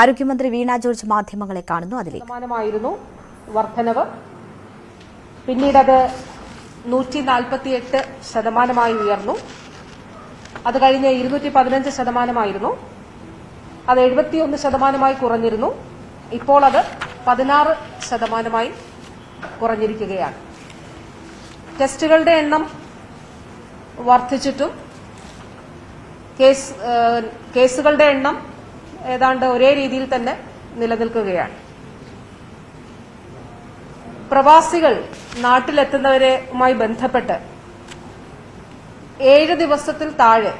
ആരോഗ്യമന്ത്രി വീണ ജോർജ് മാധ്യമങ്ങളെ കാണുന്നു അതിലേക്ക്. ശതമാനമായിരുന്നു വർധനവ്. അത് നൂറ്റി നാൽപ്പത്തിയെട്ട് ശതമാനമായി ഉയർന്നു. അത് കഴിഞ്ഞ് ഇരുന്നൂറ്റി പതിനഞ്ച് ശതമാനമായിരുന്നു. അത് എഴുപത്തിയൊന്ന് ശതമാനമായി കുറഞ്ഞിരുന്നു. ഇപ്പോൾ അത് പതിനാറ് ശതമാനമായി കുറഞ്ഞിരിക്കുകയാണ്. ടെസ്റ്റുകളുടെ എണ്ണം വർദ്ധിച്ചിട്ടും കേസ് കേസുകളുടെ എണ്ണം ഏതാണ്ട് ഒരേ രീതിയിൽ തന്നെ നിലനിൽക്കുകയാണ്. പ്രവാസികൾ നാട്ടിലെത്തുന്നവരുമായി ബന്ധപ്പെട്ട് ഏഴ് ദിവസത്തിൽ താഴെ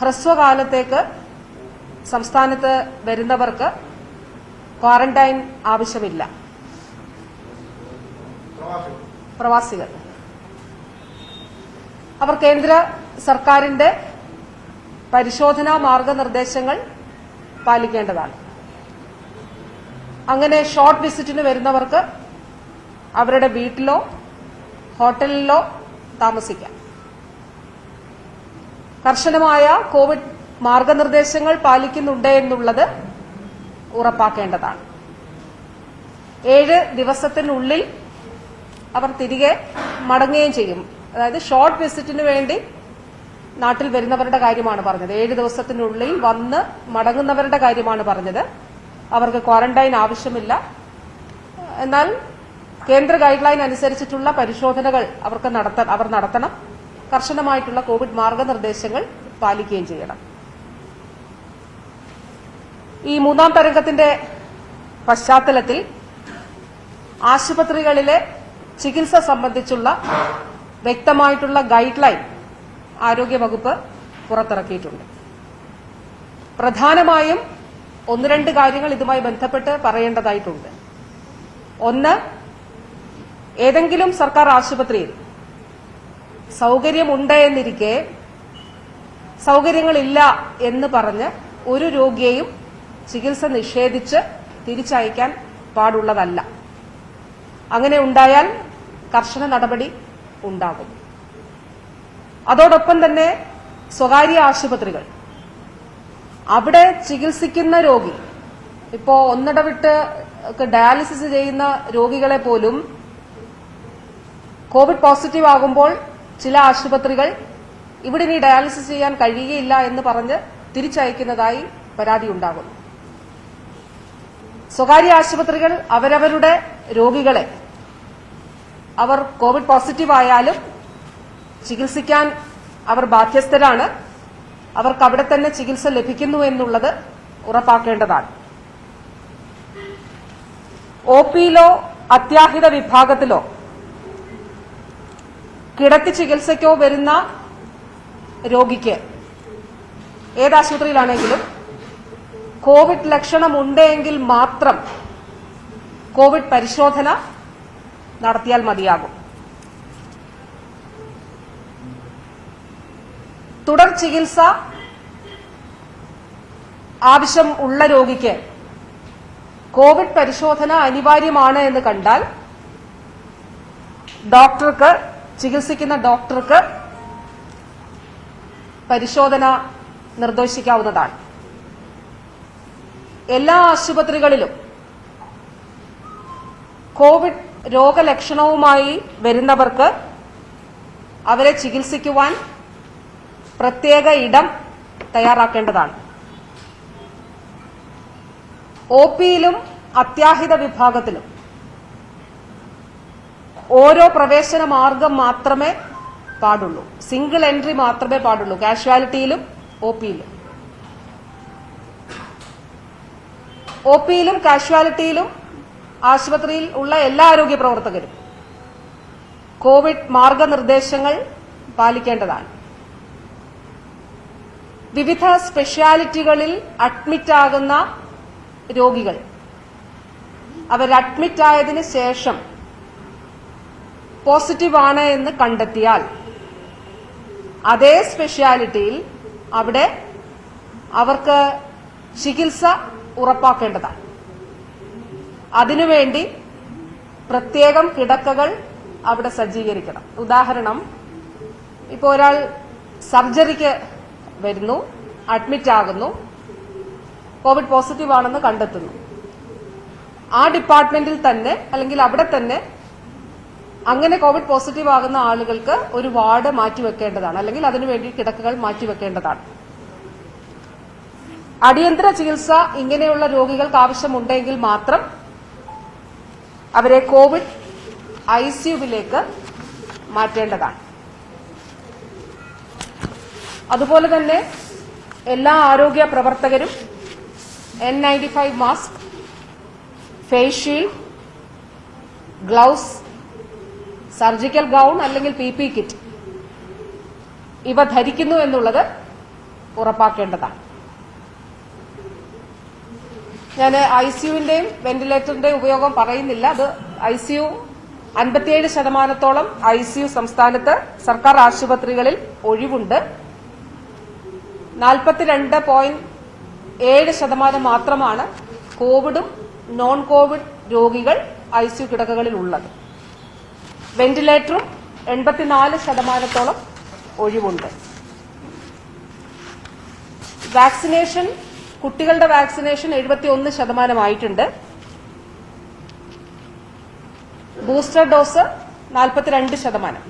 ഹ്രസ്വകാലത്തേക്ക് സംസ്ഥാനത്ത് വരുന്നവർക്ക് ക്വാറന്റൈൻ ആവശ്യമില്ല. പ്രവാസികൾ. അവർ കേന്ദ്ര സർക്കാരിന്റെ പരിശോധനാ മാർഗനിർദ്ദേശങ്ങൾ പാലിക്കേണ്ടതാണ്. അങ്ങനെ ഷോർട്ട് വിസിറ്റിന് വരുന്നവർക്ക് അവരുടെ വീട്ടിലോ ഹോട്ടലിലോ താമസിക്കാം. കർശനമായ കോവിഡ് മാർഗനിർദ്ദേശങ്ങൾ പാലിക്കുന്നുണ്ട് എന്നുള്ളത് ഉറപ്പാക്കേണ്ടതാണ്. ഏഴ് ദിവസത്തിനുള്ളിൽ അവർ തിരികെ മടങ്ങുകയും ചെയ്യും. അതായത് ഷോർട്ട് വിസിറ്റിന് വേണ്ടി നാട്ടിൽ വരുന്നവരുടെ കാര്യമാണ് പറഞ്ഞത്. ഏഴ് ദിവസത്തിനുള്ളിൽ വന്ന് മടങ്ങുന്നവരുടെ കാര്യമാണ് പറഞ്ഞത്. അവർക്ക് ക്വാറന്റൈൻ ആവശ്യമില്ല. എന്നാൽ കേന്ദ്ര ഗൈഡ് ലൈൻ അനുസരിച്ചിട്ടുള്ള പരിശോധനകൾ അവർക്ക് നടത്ത അവർ നടത്തണം. കർശനമായിട്ടുള്ള കോവിഡ് മാർഗനിർദ്ദേശങ്ങൾ പാലിക്കുകയും ചെയ്യണം. ഈ മൂന്നാം തരംഗത്തിന്റെ പശ്ചാത്തലത്തിൽ ആശുപത്രികളിലെ ചികിത്സ സംബന്ധിച്ചുള്ള വ്യക്തമായിട്ടുള്ള ഗൈഡ് ലൈൻ ആരോഗ്യവകുപ്പ് പുറത്തിറക്കിയിട്ടുണ്ട്. പ്രധാനമായും ഒന്ന് രണ്ട് കാര്യങ്ങൾ ഇതുമായി ബന്ധപ്പെട്ട് പറയേണ്ടതായിട്ടുണ്ട്. ഒന്ന് ഏതെങ്കിലും സർക്കാർ ആശുപത്രിയിൽ സൗകര്യമുണ്ട് എന്നിരിക്കെ സൗകര്യങ്ങളില്ല എന്ന് പറഞ്ഞ് ഒരു രോഗിയെയും ചികിത്സ നിഷേധിച്ച് തിരിച്ചയക്കാൻ പാടുള്ളതല്ല. അങ്ങനെ ഉണ്ടായാൽ കർശന നടപടി ഉണ്ടാകും. അതോടൊപ്പം തന്നെ സ്വകാര്യ ആശുപത്രികൾ. അവിടെ ചികിത്സിക്കുന്ന രോഗി ഇപ്പോ ഒന്നിടവിട്ട് ഡയാലിസിസ് ചെയ്യുന്ന രോഗികളെ പോലും കോവിഡ് പോസിറ്റീവ് ആകുമ്പോൾ ചില ആശുപത്രികൾ ഇവിടെ ഇനി ഡയാലിസിസ് ചെയ്യാൻ കഴിയുകയില്ല എന്ന് പറഞ്ഞ് തിരിച്ചയക്കുന്നതായി പരാതി ഉണ്ടാകുന്നു. സ്വകാര്യ ആശുപത്രികൾ അവരവരുടെ രോഗികളെ അവർ കോവിഡ് പോസിറ്റീവ് ആയാലും ചികിത്സിക്കാൻ അവർ ബാധ്യസ്ഥരാണ്. അവർക്ക് അവിടെ തന്നെ ചികിത്സ ലഭിക്കുന്നു എന്നുള്ളത് ഉറപ്പാക്കേണ്ടതാണ്. ഒ പിയിലോ അത്യാഹിത വിഭാഗത്തിലോ കിടത്തി ചികിത്സയ്ക്കോ വരുന്ന രോഗിക്ക് ഏതാശുപത്രിയിലാണെങ്കിലും കോവിഡ് ലക്ഷണമുണ്ടെങ്കിൽ മാത്രം കോവിഡ് പരിശോധന നടത്തിയാൽ മതിയാകും. തുടർ ചികിത്സ ആവശ്യം ഉള്ള രോഗിക്ക് കോവിഡ് പരിശോധന അനിവാര്യമാണ് എന്ന് കണ്ടാൽ ഡോക്ടർക്ക് ചികിത്സിക്കുന്ന ഡോക്ടർക്ക് പരിശോധന നിർദ്ദേശിക്കാവുന്നതാണ്. എല്ലാ ആശുപത്രികളിലും കോവിഡ് രോഗലക്ഷണവുമായി വരുന്നവർക്ക് അവരെ ചികിത്സിക്കുവാൻ പ്രത്യേക ഇടം തയ്യാറാക്കേണ്ടതാണ്. ഒ പിയിലും അത്യാഹിത വിഭാഗത്തിലും ഓരോ പ്രവേശന മാർഗം മാത്രമേ പാടുള്ളൂ. സിംഗിൾ എൻട്രി മാത്രമേ പാടുള്ളൂ. കാഷ്വാലിറ്റിയിലും ഒ പിയിലും. ഒ പിയിലും കാഷ്വാലിറ്റിയിലും ആശുപത്രിയിൽ ഉള്ള എല്ലാ ആരോഗ്യ പ്രവർത്തകരും കോവിഡ് മാർഗനിർദ്ദേശങ്ങൾ പാലിക്കേണ്ടതാണ്. വിവിധ സ്പെഷ്യാലിറ്റികളിൽ അഡ്മിറ്റ് ആകുന്ന രോഗികൾ. അവർ അഡ്മിറ്റ് ആയതിനു ശേഷം പോസിറ്റീവ് ആണ് എന്ന് കണ്ടെത്തിയാൽ അതേ സ്പെഷ്യാലിറ്റിയിൽ അവിടെ അവർക്ക് ചികിത്സ ഉറപ്പാക്കേണ്ടതാണ്. അതിനുവേണ്ടി പ്രത്യേകം കിടക്കകൾ അവിടെ സജ്ജീകരിക്കണം. ഉദാഹരണം ഇപ്പോൾ ഒരാൾ സർജറിക്ക് വരുന്നു അഡ്മിറ്റ് ആകുന്നു കോവിഡ് പോസിറ്റീവ് ആണെന്ന് കണ്ടെത്തുന്നു. ആ ഡിപ്പാർട്ട്മെന്റിൽ തന്നെ അല്ലെങ്കിൽ അവിടെ തന്നെ അങ്ങനെ കോവിഡ് പോസിറ്റീവ് ആകുന്ന ആളുകൾക്ക് ഒരു വാർഡ് മാറ്റിവെക്കേണ്ടതാണ് അല്ലെങ്കിൽ അതിനുവേണ്ടി കിടക്കകൾ മാറ്റിവെക്കേണ്ടതാണ്. അടിയന്തര ചികിത്സ ഇങ്ങനെയുള്ള രോഗികൾക്ക് ആവശ്യമുണ്ടെങ്കിൽ മാത്രം അവരെ കോവിഡ് ഐസിയുവിലേക്ക് മാറ്റേണ്ടതാണ്. അതുപോലെ തന്നെ എല്ലാ ആരോഗ്യ പ്രവർത്തകരും N ninety five mask face shield gloves surgical gown അല്ലെങ്കിൽ പി പി കിറ്റ് ഇവ ധരിക്കുന്നു എന്നുള്ളത് ഉറപ്പാക്കേണ്ടതാണ്. ഞാൻ ഐ സിയുവിന്റെയും വെന്റിലേറ്ററിന്റെയും ഉപയോഗം പറയുന്നില്ല. അത് ഐ സിയു അൻപത്തിയേഴ് ശതമാനത്തോളം ഐ സിയു സംസ്ഥാനത്ത് സർക്കാർ ആശുപത്രികളിൽ ഒഴിവുണ്ട്. നാൽപ്പത്തിരണ്ട് പോയിന്റ് ഏഴ് ശതമാനം മാത്രമാണ് കോവിഡും നോൺ കോവിഡ് രോഗികൾ ഐ സിയു കിടക്കകളിൽ ഉള്ളത് വെന്റിലേറ്ററും എൺപത്തിനാല് ശതമാനത്തോളം ഒഴിവുണ്ട്. വാക്സിനേഷൻ കുട്ടികളുടെ വാക്സിനേഷൻ എഴുപത്തിയൊന്ന് ശതമാനമായിട്ടുണ്ട്. ബൂസ്റ്റർ ഡോസ് നാൽപ്പത്തിരണ്ട് ശതമാനം.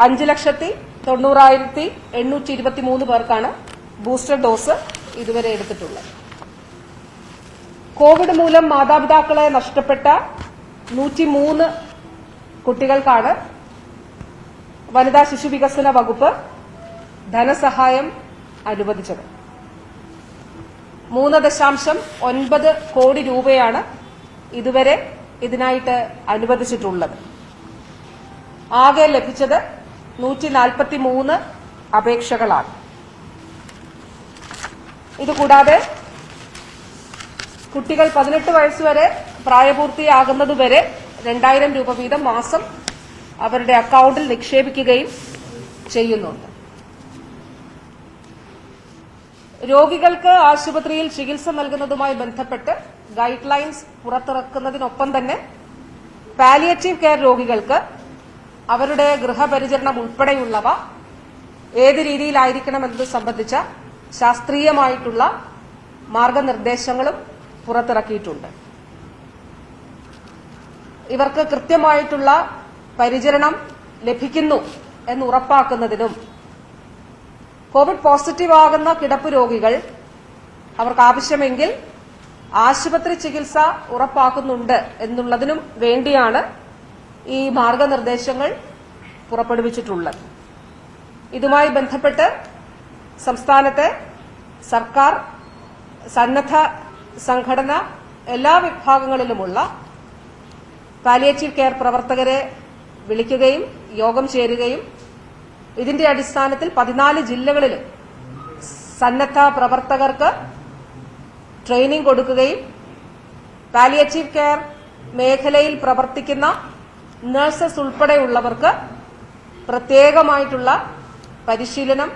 അഞ്ച് ലക്ഷത്തി തൊണ്ണൂറായിരത്തി എണ്ണൂറ്റി ഇരുപത്തി മൂന്ന് പേർക്കാണ് ബൂസ്റ്റർ ഡോസ് ഇതുവരെ എടുത്തിട്ടുള്ളത്. കോവിഡ് മൂലം മാതാപിതാക്കളെ നഷ്ടപ്പെട്ട നൂറ്റി മൂന്ന് കുട്ടികൾക്കാണ് വനിതാ ശിശു വികസന വകുപ്പ് ധനസഹായം അനുവദിച്ചത്. മൂന്ന് ദശാംശം ഒൻപത് കോടി രൂപയാണ് ഇതുവരെ ഇതിനായിട്ട് അനുവദിച്ചിട്ടുള്ളത്. ആകെ ലഭിച്ചത് നൂറ്റി നാൽപ്പത്തി മൂന്ന് അപേക്ഷകളാണ്. ഇതുകൂടാതെ കുട്ടികൾ പതിനെട്ട് വയസ്സുവരെ പ്രായപൂർത്തിയാകുന്നതുവരെ രണ്ടായിരം രൂപ വീതം മാസം അവരുടെ അക്കൌണ്ടിൽ നിക്ഷേപിക്കുകയും ചെയ്യുന്നുണ്ട്. രോഗികൾക്ക് ആശുപത്രിയിൽ ചികിത്സ നൽകുന്നതുമായി ബന്ധപ്പെട്ട് ഗൈഡ് ലൈൻസ് പുറത്തിറക്കുന്നതിനൊപ്പം തന്നെ പാലിയേറ്റീവ് കെയർ രോഗികൾക്ക് അവരുടെ ഗൃഹപരിചരണം ഉൾപ്പെടെയുള്ളവ ഏത് രീതിയിലായിരിക്കണം എന്നത് സംബന്ധിച്ച ശാസ്ത്രീയമായിട്ടുള്ള മാർഗനിർദ്ദേശങ്ങളും പുറത്തിറക്കിയിട്ടുണ്ട്. ഇവർക്ക് കൃത്യമായിട്ടുള്ള പരിചരണം ലഭിക്കുന്നു എന്ന് ഉറപ്പാക്കുന്നതിനും കോവിഡ് പോസിറ്റീവ് ആകുന്ന കിടപ്പ് രോഗികൾ അവർക്ക് ആവശ്യമെങ്കിൽ ആശുപത്രി ചികിത്സ ഉറപ്പാക്കുന്നുണ്ട് എന്നുള്ളതിനും വേണ്ടിയാണ് ഈ മാർഗനിർദ്ദേശങ്ങൾ പുറപ്പെടുവിച്ചിട്ടുള്ളത്. ഇതുമായി ബന്ധപ്പെട്ട് സംസ്ഥാനത്തെ സർക്കാർ സന്നദ്ധ സംഘടന എല്ലാ വിഭാഗങ്ങളിലുമുള്ള പാലിയേറ്റീവ് കെയർ പ്രവർത്തകരെ വിളിക്കുകയും യോഗം ചേരുകയും ഇതിന്റെ അടിസ്ഥാനത്തിൽ പതിനാല് ജില്ലകളിലും സന്നദ്ധ പ്രവർത്തകർക്ക് ട്രെയിനിംഗ് കൊടുക്കുകയും പാലിയേറ്റീവ് കെയർ മേഖലയിൽ പ്രവർത്തിക്കുന്ന നഴ്സസ് ഉൾപ്പെടെയുള്ളവർക്ക് പ്രത്യേകമായിട്ടുള്ള പരിശീലനം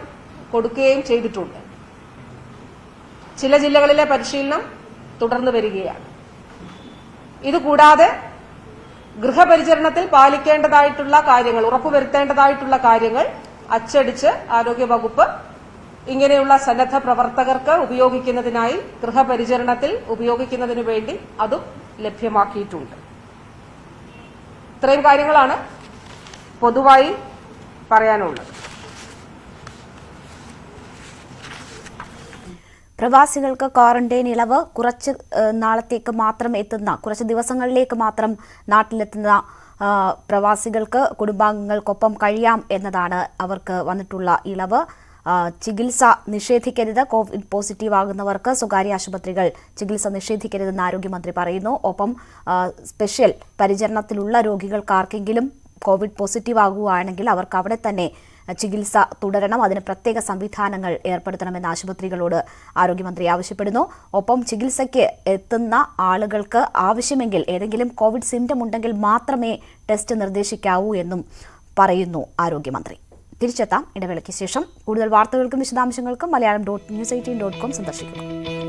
കൊടുക്കുകയും ചെയ്തിട്ടുണ്ട്. ചില ജില്ലകളിലെ പരിശീലനം തുടർന്നു വരികയാണ്. ഇതുകൂടാതെ ഗൃഹപരിചരണത്തിൽ പാലിക്കേണ്ടതായിട്ടുള്ള കാര്യങ്ങൾ ഉറപ്പുവരുത്തേണ്ടതായിട്ടുള്ള കാര്യങ്ങൾ അച്ചടിച്ച് ആരോഗ്യവകുപ്പ് ഇങ്ങനെയുള്ള സന്നദ്ധ പ്രവർത്തകർക്ക് ഉപയോഗിക്കുന്നതിനായി ഗൃഹപരിചരണത്തിൽ ഉപയോഗിക്കുന്നതിനു വേണ്ടി അതും ലഭ്യമാക്കിയിട്ടുണ്ട്. ഇത്രയും കാര്യങ്ങളാണ് പൊതുവായി പറയാനുള്ളത്. പ്രവാസികൾക്ക് ക്വാറന്റൈൻ ഇളവ് കുറച്ച് നാളത്തേക്ക് മാത്രം എത്തുന്ന കുറച്ച് ദിവസങ്ങളിലേക്ക് മാത്രം നാട്ടിലെത്തുന്ന പ്രവാസികൾക്ക് കുടുംബാംഗങ്ങൾക്കൊപ്പം കഴിയാം എന്നതാണ് അവർക്ക് വന്നിട്ടുള്ള ഇളവ്. ചികിത്സ നിഷേധിക്കരുത് കോവിഡ് പോസിറ്റീവ് ആകുന്നവർക്ക് സ്വകാര്യ ആശുപത്രികൾ ചികിത്സ നിഷേധിക്കരുതെന്ന് ആരോഗ്യമന്ത്രി പറയുന്നു. ഒപ്പം സ്പെഷ്യൽ പരിചരണത്തിലുള്ള രോഗികൾക്കാർക്കെങ്കിലും കോവിഡ് പോസിറ്റീവ് ആകുകയാണെങ്കിൽ അവർക്ക് അവിടെ തന്നെ ചികിത്സ തുടരണം. അതിന് പ്രത്യേക സംവിധാനങ്ങൾ ഏർപ്പെടുത്തണമെന്ന് ആശുപത്രികളോട് ആരോഗ്യമന്ത്രി ആവശ്യപ്പെടുന്നു. ഒപ്പം ചികിത്സയ്ക്ക് എത്തുന്ന ആളുകൾക്ക് ആവശ്യമെങ്കിൽ ഏതെങ്കിലും കോവിഡ് സിംറ്റം ഉണ്ടെങ്കിൽ മാത്രമേ ടെസ്റ്റ് നിർദ്ദേശിക്കാവൂ എന്നും പറയുന്നു ആരോഗ്യമന്ത്രി. തിരിച്ചെത്താം ഇടവേളയ്ക്ക് ശേഷം. കൂടുതൽ വാർത്തകൾക്കും വിശദാംശങ്ങൾക്കും Malayalam dot news eighteen dot com സന്ദർശിക്കുക.